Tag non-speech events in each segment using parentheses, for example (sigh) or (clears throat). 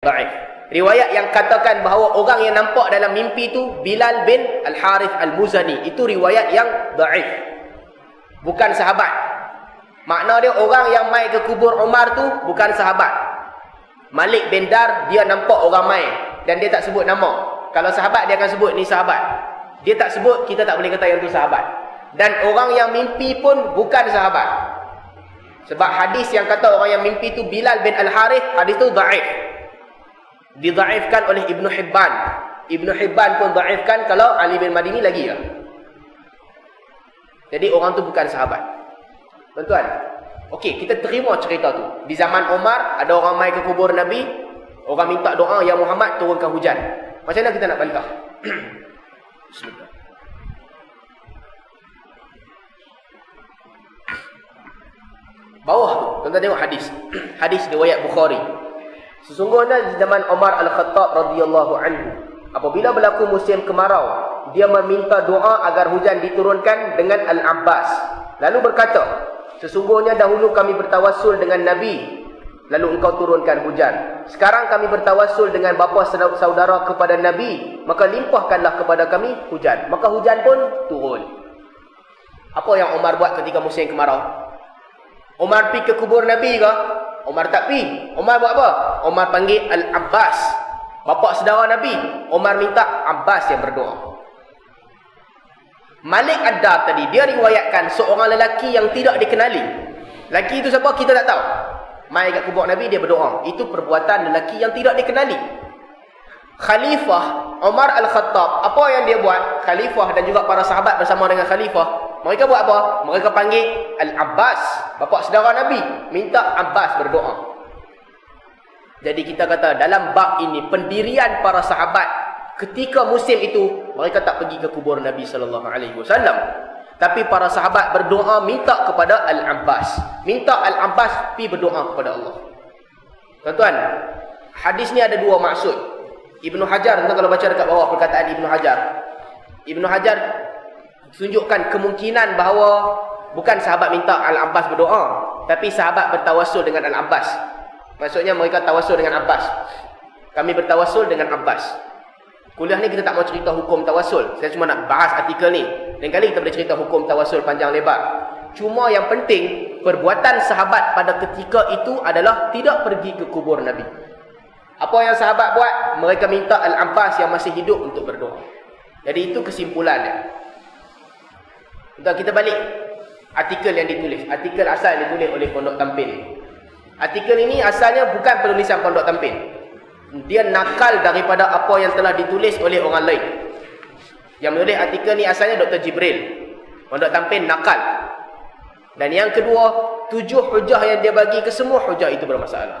Da'if. Riwayat yang katakan bahawa orang yang nampak dalam mimpi tu Bilal bin Al-Harith Al-Muzani. Itu riwayat yang da'if. Bukan sahabat. Makna dia orang yang mai ke kubur Umar tu bukan sahabat. Malik bin Dar dia nampak orang mai dan dia tak sebut nama. Kalau sahabat dia akan sebut ni sahabat. Dia tak sebut kita tak boleh kata yang tu sahabat. Dan orang yang mimpi pun bukan sahabat. Sebab hadis yang kata orang yang mimpi tu Bilal bin Al-Harith, hadis tu da'if didaifkan oleh Ibnu Hibban. Ibnu Hibban pun daifkan kalau Ali bin Madini lagi lah. Jadi orang tu bukan sahabat. Tuan-tuan. Okey, kita terima cerita tu. Di zaman Umar, ada orang mai ke kubur Nabi, orang minta doa, Ya Muhammad turunkan hujan. Macam mana kita nak bantah? (clears throat) Bismillah. Bawah tu, tuan-tuan tengok hadis. (clears throat) hadis riwayat Bukhari. Sesungguhnya di zaman Umar Al-Khattab radhiyallahu anhu, apabila berlaku musim kemarau, dia meminta doa agar hujan diturunkan dengan Al-Abbas. Lalu berkata, sesungguhnya dahulu kami bertawassul dengan Nabi, lalu engkau turunkan hujan. Sekarang kami bertawassul dengan bapa saudara kepada Nabi, maka limpahkanlah kepada kami hujan. Maka hujan pun turun. Apa yang Umar buat ketika musim kemarau? Umar pergi ke kubur Nabi ke? Umar tak pi. Umar buat apa? Umar panggil Al-Abbas. Bapa saudara Nabi. Umar minta Abbas yang berdoa. Malik Ad-Dar tadi, dia riwayatkan seorang lelaki yang tidak dikenali. Lelaki itu siapa? Kita tak tahu. Mai kat kubur Nabi, dia berdoa. Itu perbuatan lelaki yang tidak dikenali. Khalifah Umar Al-Khattab, apa yang dia buat? Khalifah dan juga para sahabat bersama dengan Khalifah. Mereka buat apa? Mereka panggil Al-Abbas, bapa saudara Nabi, minta Abbas berdoa. Jadi kita kata dalam bab ini pendirian para sahabat ketika musim itu mereka tak pergi ke kubur Nabi sallallahu alaihi wasallam. Tapi para sahabat berdoa minta kepada Al-Abbas. Minta Al-Abbas pi berdoa kepada Allah. Tuan-tuan, hadis ni ada dua maksud. Ibnu Hajar, kalau baca dekat bawah perkataan Ibnu Hajar. Ibnu Hajar tunjukkan kemungkinan bahawa bukan sahabat minta Al-Abbas berdoa, tapi sahabat bertawassul dengan Al-Abbas. Maksudnya mereka tawassul dengan Abbas. Kami bertawassul dengan Abbas. Kuliah ni kita tak mau cerita hukum tawassul. Saya cuma nak bahas artikel ni. Lain kali kita boleh cerita hukum tawassul panjang lebar. Cuma yang penting, perbuatan sahabat pada ketika itu adalah tidak pergi ke kubur Nabi. Apa yang sahabat buat? Mereka minta Al-Abbas yang masih hidup untuk berdoa. Jadi itu kesimpulannya. Untuk kita balik artikel yang ditulis. Artikel asal yang ditulis oleh Pondok Tampin. Artikel ini asalnya bukan penulisan Pondok Tampin. Dia nakal daripada apa yang telah ditulis oleh orang lain. Yang menulis artikel ni asalnya Dr. Jibril. Pondok Tampin nakal. Dan yang kedua, tujuh hujah yang dia bagi ke semua hujah itu bermasalah.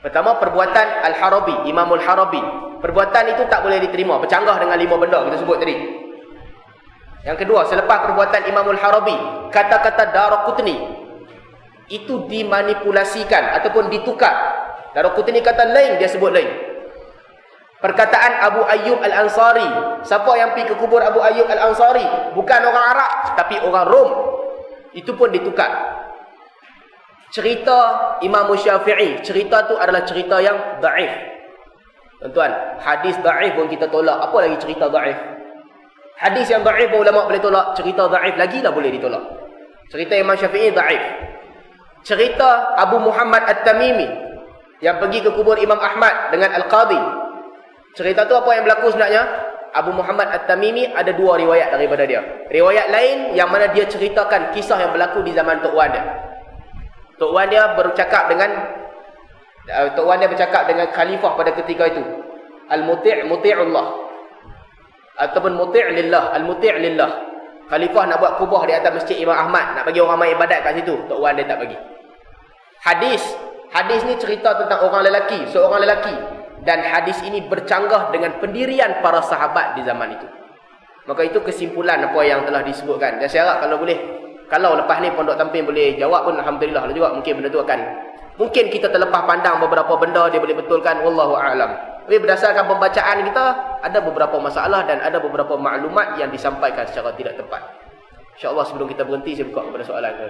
Pertama, perbuatan Al-Harabi, Imamul Harabi. Perbuatan itu tak boleh diterima. Bercanggah dengan lima benda kita sebut tadi. Yang kedua, selepas perbuatan Imamul Harabi, kata-kata Daraqutni itu dimanipulasikan ataupun ditukar. Daraqutni kata lain, dia sebut lain. Perkataan Abu Ayyub Al-Ansari. Siapa yang pergi ke kubur Abu Ayyub Al-Ansari? Bukan orang Arab, tapi orang Rom. Itu pun ditukar. Cerita Imam Syafi'i, cerita tu adalah cerita yang daif. Tuan-tuan, hadis daif pun kita tolak. Apa lagi cerita daif? Hadis yang daif pun ulama boleh tolak, cerita daif lagi lah boleh ditolak. Cerita Imam Syafi'i daif. Cerita Abu Muhammad At-Tamimi yang pergi ke kubur Imam Ahmad dengan Al-Qadhi. Cerita tu apa yang berlaku sebenarnya? Abu Muhammad At-Tamimi ada dua riwayat daripada dia. Riwayat lain yang mana dia ceritakan kisah yang berlaku di zaman Tok Wan dia. Tok Wan dia bercakap dengan uh, Tok Wan dia bercakap dengan khalifah pada ketika itu. Al-Muti' Muti'ullah. Ataupun Muti' lillah, Al-Muti' lillah. Khalifah nak buat kubah di atas Masjid Imam Ahmad, nak bagi orang main ibadat kat situ. Tok Wan dia tak bagi. Hadis, hadis ni cerita tentang orang lelaki, seorang lelaki dan hadis ini bercanggah dengan pendirian para sahabat di zaman itu. Maka itu kesimpulan apa yang telah disebutkan. Dan saya harap kalau boleh kalau lepas ni Pondok Tampin boleh jawab pun Alhamdulillah lah juga. Mungkin benda tu akan... Mungkin kita terlepas pandang beberapa benda dia boleh betulkan. Wallahu a'lam. Tapi berdasarkan pembacaan kita, ada beberapa masalah dan ada beberapa maklumat yang disampaikan secara tidak tepat. InsyaAllah sebelum kita berhenti, saya buka kepada soalan ke.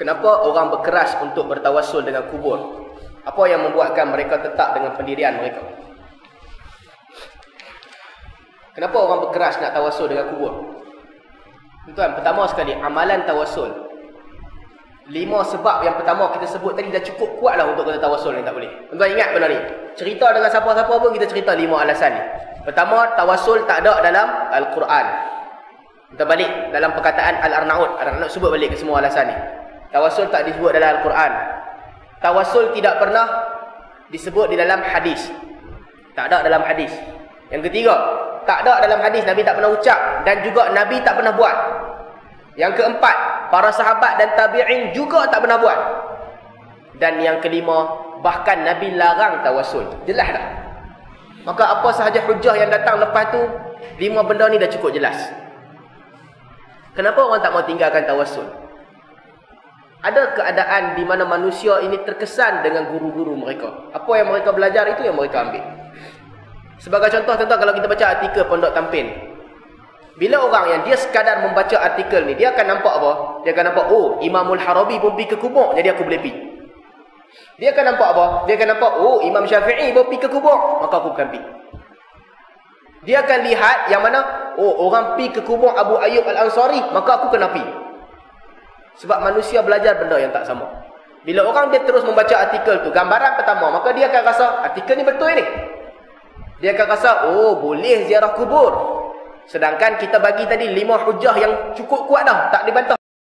Kenapa orang berkeras untuk bertawasul dengan kubur? Apa yang membuatkan mereka tetap dengan pendirian mereka? Kenapa orang berkeras nak tawasul dengan kubur? Tuan, pertama sekali, amalan tawasul. Lima sebab yang pertama kita sebut tadi dah cukup kuat lah untuk kita tawasul ni tak boleh. Tuan ingat benda ni? Cerita dengan siapa-siapa pun kita cerita lima alasan ni. Pertama, tawasul tak ada dalam Al-Quran. Kita balik dalam perkataan Al-Arnaud. Al-Arnaud sebut balik ke semua alasan ni. Tawasul tak disebut dalam Al-Quran. Tawasul tidak pernah disebut di dalam hadis. Tak ada dalam hadis. Yang ketiga, tak ada dalam hadis Nabi tak pernah ucap dan juga Nabi tak pernah buat. Yang keempat, para sahabat dan tabi'in juga tak pernah buat. Dan yang kelima, bahkan Nabi larang tawasul. Jelas tak? Maka apa sahaja hujah yang datang lepas tu, lima benda ni dah cukup jelas. Kenapa orang tak mau tinggalkan tawasul? Ada keadaan di mana manusia ini terkesan dengan guru-guru mereka. Apa yang mereka belajar itu yang mereka ambil. Sebagai contoh, contoh kalau kita baca artikel Pondok Tampin. Bila orang yang dia sekadar membaca artikel ni, dia akan nampak apa? Dia akan nampak, oh Imamul Harabi pun pergi ke kubur, jadi aku boleh pergi. Dia akan nampak apa? Dia akan nampak, oh Imam Syafi'i pun pergi ke kubur, maka aku bukan pergi. Dia akan lihat yang mana, oh orang pergi ke kubur Abu Ayyub Al-Ansari, maka aku kena pergi. Sebab manusia belajar benda yang tak sama. Bila orang dia terus membaca artikel tu, gambaran pertama, maka dia akan rasa, artikel ni betul ni. Dia akan rasa, oh boleh ziarah kubur. Sedangkan kita bagi tadi lima hujah yang cukup kuat dah. Tak dibantah.